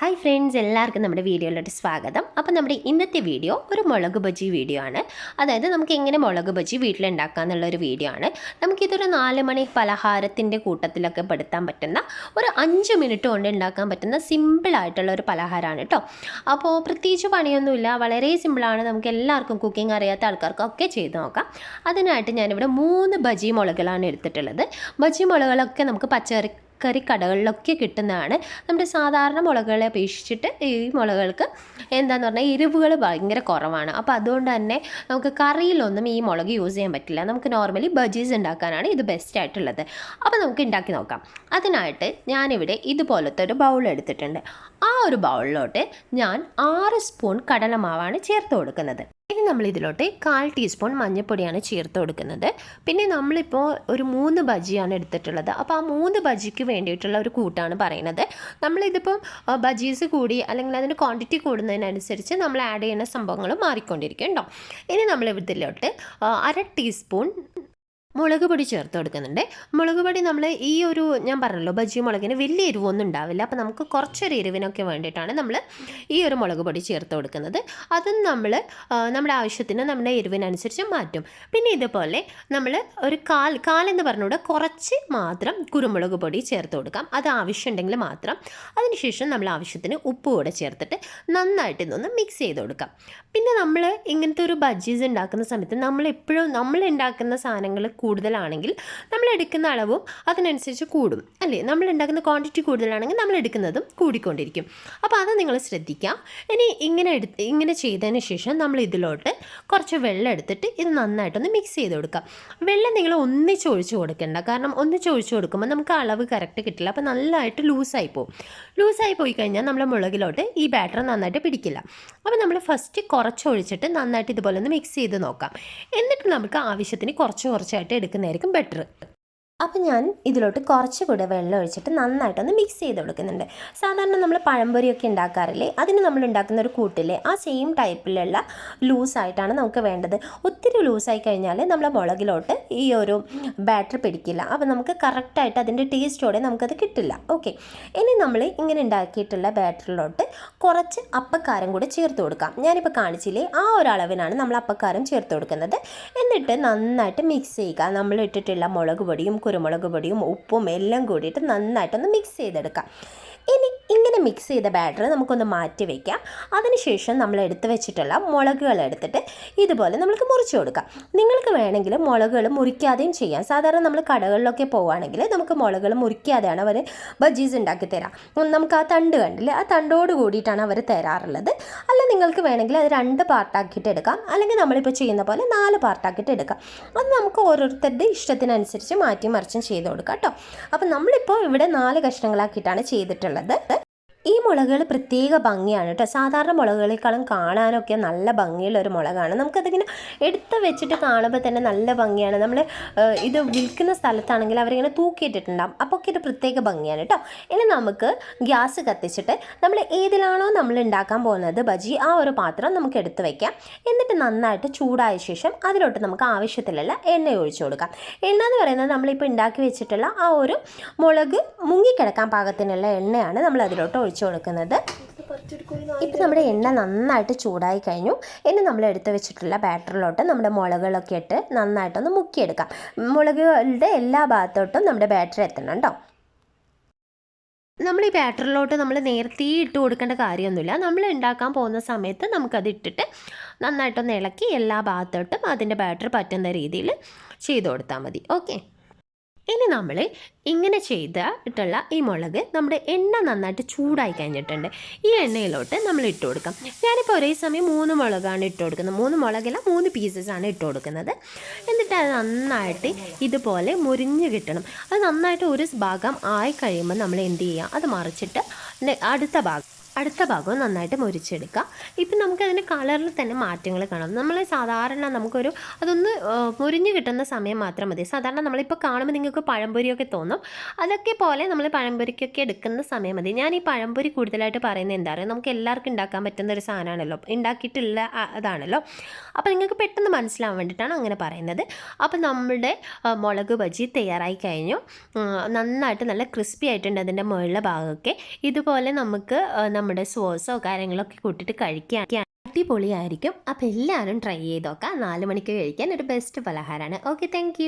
Hi friends എല്ലാവർക്കും നമ്മുടെ വീഡിയോയിലോട്ട് സ്വാഗതം. അപ്പോൾ നമ്മുടെ ഇന്നത്തെ വീഡിയോ ഒരു മുളക് ബജി വീഡിയോ ആണ്. അതായത് നമുക്ക് എങ്ങനെ മുളക് ബജി വീട്ടിലുണ്ടാക്കാം എന്നുള്ളൊരു വീഡിയോ ആണ്. നമുക്കിതൊരു നാല് മണി പലഹാരത്തിന്റെ കൂട്ടത്തിലൊക്കെ പെടുത്താൻ പറ്റുന്ന ഒരു അഞ്ച് മിനിറ്റ് കൊണ്ട് ഉണ്ടാക്കാൻ പറ്റുന്ന സിമ്പിളായിട്ടുള്ള ഒരു പലഹാരമാണ് കേട്ടോ അപ്പോൾ പ്രത്യേകിച്ച് പണിയൊന്നുമില്ല. വളരെ സിമ്പിളാണ് നമുക്ക് എല്ലാവർക്കും കുക്കിംഗ് അറിയാത്ത ആൾക്കാർക്കൊക്കെ ചെയ്ത് നോക്കാം. അതിനായിട്ട് ഞാനിവിടെ മൂന്ന് ബജി മുളകളാണ് എടുത്തിട്ടുള്ളത്. ബജി മുളകളൊക്കെ നമുക്ക് പച്ചക്കറി കറി കടകളിലൊക്കെ കിട്ടുന്നതാണ്. നമ്മുടെ സാധാരണ മുളകുകളെ അപേക്ഷിച്ചിട്ട് ഈ മുളകൾക്ക് എന്താന്ന് പറഞ്ഞാൽ എരിവുകൾ ഭയങ്കര കുറവാണ്. അപ്പോൾ അതുകൊണ്ട് തന്നെ നമുക്ക് കറിയിലൊന്നും ഈ മുളക് യൂസ് ചെയ്യാൻ പറ്റില്ല. നമുക്ക് നോർമലി ബജീസ് ഉണ്ടാക്കാനാണ് ഇത് ബെസ്റ്റ് ആയിട്ടുള്ളത്. അപ്പോൾ നമുക്ക് ഉണ്ടാക്കി നോക്കാം. അതിനായിട്ട് ഞാനിവിടെ ഇതുപോലത്തെ ഒരു ബൗൾ എടുത്തിട്ടുണ്ട്. ആ ഒരു ബൗളിലോട്ട് ഞാൻ ആറ് സ്പൂൺ കടലമാവാണ് ചേർത്ത് കൊടുക്കുന്നത്. ഇനി നമ്മൾ ഇതിലോട്ട് കാൽ ടീസ്പൂൺ മഞ്ഞൾപ്പൊടിയാണ് ചേർത്ത് കൊടുക്കുന്നത്. പിന്നെ നമ്മളിപ്പോൾ ഒരു മൂന്ന് ബജിയാണ് എടുത്തിട്ടുള്ളത്. അപ്പോൾ ആ മൂന്ന് ബജിക്ക് വേണ്ടിയിട്ടുള്ള ഒരു കൂട്ടാണ് പറയുന്നത്. നമ്മളിതിപ്പം ബജീസ് കൂടി അല്ലെങ്കിൽ അതിന്റെ ക്വാണ്ടിറ്റി കൂടുന്നതിനനുസരിച്ച് നമ്മൾ ആഡ് ചെയ്യുന്ന സംഭവങ്ങൾ മാറിക്കൊണ്ടിരിക്കും കേട്ടോ ഇനി നമ്മൾ ഇതിലോട്ട് അര ടീസ്പൂൺ മുളക് പൊടി ചേർത്ത് കൊടുക്കുന്നുണ്ട്. മുളക് പൊടി നമ്മൾ ഈ ഒരു ഞാൻ പറഞ്ഞല്ലോ ബജി മുളകിന് വലിയ എരിവൊന്നും ഉണ്ടാവില്ല. അപ്പോൾ നമുക്ക് കുറച്ചൊരു എരിവിനൊക്കെ വേണ്ടിയിട്ടാണ് നമ്മൾ ഈ ഒരു മുളക് പൊടി ചേർത്ത് കൊടുക്കുന്നത്. അതും നമ്മൾ നമ്മുടെ ആവശ്യത്തിന് നമ്മുടെ എരിവിനനുസരിച്ച് മാറ്റും. പിന്നെ ഇതുപോലെ നമ്മൾ ഒരു കാൽ കാലെന്ന് പറഞ്ഞുകൂടെ കുറച്ച് മാത്രം കുരുമുളക് പൊടി ചേർത്ത് കൊടുക്കാം. അത് ആവശ്യമുണ്ടെങ്കിൽ മാത്രം. അതിനുശേഷം നമ്മൾ ആവശ്യത്തിന് ഉപ്പ് കൂടെ ചേർത്തിട്ട് നന്നായിട്ട് ഇതൊന്ന് മിക്സ് ചെയ്ത് കൊടുക്കാം. പിന്നെ നമ്മൾ ഇങ്ങനത്തെ ഒരു ബജ്ജീസ് ഉണ്ടാക്കുന്ന സമയത്ത് നമ്മൾ എപ്പോഴും നമ്മൾ ഉണ്ടാക്കുന്ന സാധനങ്ങൾ കൂടുതലാണെങ്കിൽ നമ്മൾ എടുക്കുന്ന അളവും അതിനനുസരിച്ച് കൂടും. അല്ലേ? നമ്മൾ ഉണ്ടാക്കുന്ന ക്വാണ്ടിറ്റി കൂടുതലാണെങ്കിൽ നമ്മൾ എടുക്കുന്നതും കൂടിക്കൊണ്ടിരിക്കും. അപ്പോൾ അത് നിങ്ങൾ ശ്രദ്ധിക്കാം. ഇനി ഇങ്ങനെ എടുത്ത് ഇങ്ങനെ ചെയ്തതിന് ശേഷം നമ്മൾ ഇതിലോട്ട് കുറച്ച് വെള്ളം എടുത്തിട്ട് ഇത് നന്നായിട്ടൊന്ന് മിക്സ് ചെയ്ത് കൊടുക്കാം. വെള്ളം നിങ്ങൾ ഒന്നിച്ച് ഒഴിച്ച് കൊടുക്കേണ്ട. കാരണം ഒന്നിച്ച് ഒഴിച്ച് കൊടുക്കുമ്പോൾ നമുക്ക് അളവ് കറക്റ്റ് കിട്ടില്ല. അപ്പോൾ നല്ലതായിട്ട് ലൂസായി പോകും ലൂസായി പോയി കഴിഞ്ഞാൽ നമ്മൾ മുളകിലോട്ട് ഈ ബാറ്റർ നന്നായിട്ട് പിടിക്കില്ല. അപ്പോൾ നമ്മൾ ഫസ്റ്റ് കുറച്ച് ഒഴിച്ചിട്ട് നന്നായിട്ട് ഇതുപോലെ ഒന്ന് മിക്സ് ചെയ്ത് നോക്കാം. എന്നിട്ട് നമുക്ക് ആവശ്യത്തിന് കുറച്ച് കുറച്ചായിട്ട് എടുക്കുന്നതായിരിക്കും ബെറ്റർ അപ്പം ഞാൻ ഇതിലോട്ട് കുറച്ച് കൂടെ വെള്ളം ഒഴിച്ചിട്ട് നന്നായിട്ടൊന്ന് മിക്സ് ചെയ്ത് കൊടുക്കുന്നുണ്ട്. സാധാരണ നമ്മൾ പഴംപൊരിയൊക്കെ ഉണ്ടാക്കാറില്ലേ? അതിന് നമ്മൾ ഉണ്ടാക്കുന്ന ഒരു കൂട്ടില്ലേ? ആ സെയിം ടൈപ്പിലുള്ള ലൂസായിട്ടാണ് നമുക്ക് വേണ്ടത്. ഒത്തിരി ലൂസായി കഴിഞ്ഞാൽ നമ്മൾ മുളകിലോട്ട് ഈ ഒരു ബാറ്റർ പിടിക്കില്ല. അപ്പോൾ നമുക്ക് കറക്റ്റായിട്ട് അതിന്റെ ടേസ്റ്റോടെ നമുക്കത് കിട്ടില്ല. ഓക്കെ ഇനി നമ്മൾ ഇങ്ങനെ ഉണ്ടാക്കിയിട്ടുള്ള ബാറ്ററിലോട്ട് കുറച്ച് അപ്പക്കാരം കൂടെ ചേർത്ത് കൊടുക്കാം. ഞാനിപ്പോൾ കാണിച്ചില്ലേ? ആ ഒരു നമ്മൾ അപ്പക്കാരം ചേർത്ത് കൊടുക്കുന്നത്. എന്നിട്ട് നന്നായിട്ട് മിക്സ് ചെയ്യുക. നമ്മൾ ഇട്ടിട്ടുള്ള മുളക് പൊടിയും കുരുമുളക് പൊടിയും ഉപ്പും എല്ലാം കൂടിയിട്ട് നന്നായിട്ടൊന്ന് മിക്സ് ചെയ്തെടുക്കാം. ഇങ്ങനെ മിക്സ് ചെയ്ത ബാറ്റർ നമുക്കൊന്ന് മാറ്റി വയ്ക്കാം അതിനുശേഷം നമ്മൾ എടുത്ത് വെച്ചിട്ടുള്ള മുളകുകൾ എടുത്തിട്ട് ഇതുപോലെ നമുക്ക് മുറിച്ച് കൊടുക്കാം. നിങ്ങൾക്ക് വേണമെങ്കിൽ മുളകുകൾ മുറിക്കാതെയും ചെയ്യാം. സാധാരണ നമ്മൾ കടകളിലൊക്കെ പോവുകയാണെങ്കിൽ നമുക്ക് മുളകുകൾ മുറിക്കാതെയാണ് അവർ ബജീസ് ഉണ്ടാക്കി തരാം. നമുക്ക് ആ തണ്ട് കണ്ടില്ലേ? ആ തണ്ടോട് കൂടിയിട്ടാണ് അവർ തരാറുള്ളത്. അല്ല നിങ്ങൾക്ക് വേണമെങ്കിൽ അത് രണ്ട് പാർട്ടാക്കിയിട്ട് എടുക്കാം. അല്ലെങ്കിൽ നമ്മളിപ്പോൾ ചെയ്യുന്ന പോലെ നാല് പാർട്ടാക്കിയിട്ട് എടുക്കാം. അത് നമുക്ക് ഓരോരുത്തരുടെ ഇഷ്ടത്തിനനുസരിച്ച് മാറ്റി മറിച്ചും ചെയ്ത് കൊടുക്കാം കേട്ടോ. അപ്പം നമ്മളിപ്പോൾ ഇവിടെ നാല് കഷ്ണങ്ങളാക്കിയിട്ടാണ് ചെയ്തിട്ടുള്ളത്. ഈ മുളകുകൾ പ്രത്യേക ഭംഗിയാണ് കേട്ടോ. സാധാരണ മുളകുകളെക്കാളും കാണാനൊക്കെ നല്ല ഭംഗിയുള്ള ഒരു മുളകാണ്. നമുക്കതിങ്ങനെ എടുത്ത് വെച്ചിട്ട് കാണുമ്പോൾ തന്നെ നല്ല ഭംഗിയാണ്. നമ്മൾ ഇത് വിൽക്കുന്ന സ്ഥലത്താണെങ്കിൽ അവരിങ്ങനെ തൂക്കിയിട്ടിട്ടുണ്ടാകും അപ്പോൾ ഒക്കെ ഒരു പ്രത്യേക ഭംഗിയാണ് കേട്ടോ. ഇനി നമുക്ക് ഗ്യാസ് കത്തിച്ചിട്ട് നമ്മൾ ഏതിലാണോ നമ്മൾ ഉണ്ടാക്കാൻ പോകുന്നത് ബജി ആ ഒരു പാത്രം നമുക്ക് എടുത്ത് വയ്ക്കാം എന്നിട്ട് നന്നായിട്ട് ചൂടായ ശേഷം അതിലോട്ട് നമുക്ക് ആവശ്യത്തിലുള്ള എണ്ണ ഒഴിച്ചു കൊടുക്കാം. എണ്ണ എന്ന് പറയുന്നത് നമ്മളിപ്പോൾ ഉണ്ടാക്കി വെച്ചിട്ടുള്ള ആ ഒരു മുളക് മുങ്ങിക്കിടക്കാൻ പാകത്തിനുള്ള എണ്ണയാണ് നമ്മൾ അതിലോട്ട് ഒഴിച്ചു കൊടുക്കുന്നത്. ഇപ്പം നമ്മുടെ എണ്ണ നന്നായിട്ട് ചൂടായി കഴിഞ്ഞു. ഇനി നമ്മൾ എടുത്ത് വെച്ചിട്ടുള്ള ബാറ്ററിലോട്ട് നമ്മുടെ മുളകുകളൊക്കെ ഇട്ട് നന്നായിട്ടൊന്ന് മുക്കിയെടുക്കാം. മുളകുകളുടെ എല്ലാ ഭാഗത്തോട്ടും നമ്മുടെ ബാറ്ററി എത്തണം കേട്ടോ നമ്മൾ ഈ ബാറ്ററിലോട്ട് നമ്മൾ നേരത്തെ ഇട്ട് കൊടുക്കേണ്ട കാര്യമൊന്നുമില്ല. നമ്മൾ ഉണ്ടാക്കാൻ പോകുന്ന സമയത്ത് നമുക്കത് ഇട്ടിട്ട് നന്നായിട്ടൊന്ന് ഇളക്കി എല്ലാ ഭാഗത്തോട്ടും അതിന്റെ ബാറ്ററി പറ്റുന്ന രീതിയിൽ ചെയ്ത് കൊടുത്താൽ മതി. ഓക്കെ? ഇനി നമ്മൾ ഇങ്ങനെ ചെയ്തിട്ടുള്ള ഈ മുളക് നമ്മുടെ എണ്ണ നന്നായിട്ട് ചൂടായി കഴിഞ്ഞിട്ടുണ്ട്. ഈ എണ്ണയിലോട്ട് നമ്മൾ ഇട്ട് കൊടുക്കാം. ഞാനിപ്പോൾ ഒരേ സമയം മൂന്ന് മുളകാണ് ഇട്ട് കൊടുക്കുന്നത്. മൂന്ന് മുളകല്ല മൂന്ന് പീസസ് ആണ് ഇട്ട് കൊടുക്കുന്നത്. എന്നിട്ട് അത് നന്നായിട്ട് ഇതുപോലെ മുരിഞ്ഞ് കിട്ടണം. അത് നന്നായിട്ട് ഒരു ഭാഗം ആയി കഴിയുമ്പോൾ നമ്മൾ എന്ത് ചെയ്യുക അത് മറിച്ചിട്ട് അടുത്ത ഭാഗം അടുത്ത ഭാഗവും നന്നായിട്ട് മുരിച്ചെടുക്കുക ഇപ്പം നമുക്കതിന്റെ കളറിൽ തന്നെ മാറ്റങ്ങൾ കാണാം. നമ്മൾ സാധാരണ നമുക്കൊരു അതൊന്ന് മുരിഞ്ഞ് കിട്ടുന്ന സമയം മാത്രം മതി. സാധാരണ നമ്മളിപ്പോൾ കാണുമ്പോൾ നിങ്ങൾക്ക് പഴംപൊരിയൊക്കെ തോന്നും. അതൊക്കെ പോലെ നമ്മൾ പഴംപൊരിക്കൊക്കെ എടുക്കുന്ന സമയം മതി. ഞാൻ ഈ പഴംപൊരി കൂടുതലായിട്ട് പറയുന്നത് എന്താ പറയുക നമുക്ക് എല്ലാവർക്കും ഉണ്ടാക്കാൻ പറ്റുന്ന ഒരു സാധനമാണല്ലോ. ഉണ്ടാക്കിയിട്ടുള്ള അതാണല്ലോ. അപ്പോൾ നിങ്ങൾക്ക് പെട്ടെന്ന് മനസ്സിലാവാൻ വേണ്ടിയിട്ടാണ് അങ്ങനെ പറയുന്നത്. അപ്പോൾ നമ്മുടെ മുളക് ബജി തയ്യാറായി കഴിഞ്ഞു. നന്നായിട്ട് നല്ല ക്രിസ്പി ആയിട്ടുണ്ട് അതിന്റെ മുകളിലെ ഭാഗമൊക്കെ. ഇതുപോലെ നമുക്ക് നമ്മൾ നമ്മുടെ സോസോ കാര്യങ്ങളൊക്കെ കൂട്ടിയിട്ട് കഴിക്കാൻ അടിപൊളിയായിരിക്കും. അപ്പോൾ എല്ലാവരും ട്രൈ ചെയ്ത് നോക്കാം. നാല് മണിക്ക് കഴിക്കാൻ ഒരു ബെസ്റ്റ് പലഹാരമാണ് ഓക്കെ താങ്ക്